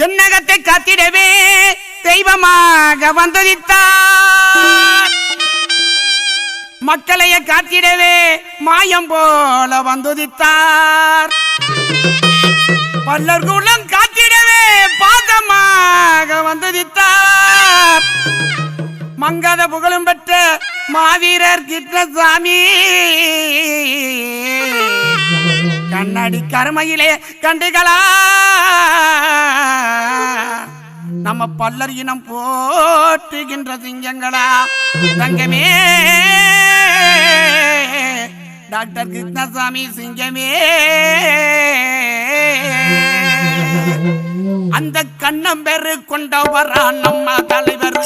தென்னகத்தை காத்திடவே தெய்வமாக வந்துதித்தார். மக்களைய காத்திடவே மாயம் போல வந்துதித்தார். பல்லர் குலம் காத்திடவே பாதமாக வந்துதித்தார். மங்கத புகழும் பெற்ற மாவீரர் கிருஷ்ணசாமி. கண்ணாடி கருமையிலே கண்டுகளா நம்ம பல்லர் இனம் போற்றுகின்ற சிங்கங்களா? தங்கமே. டாக்டர் கிருஷ்ணசாமி சிங்கமே. அந்த கண்ணம் பெரு கொண்டவரா நம்ம தலைவர்.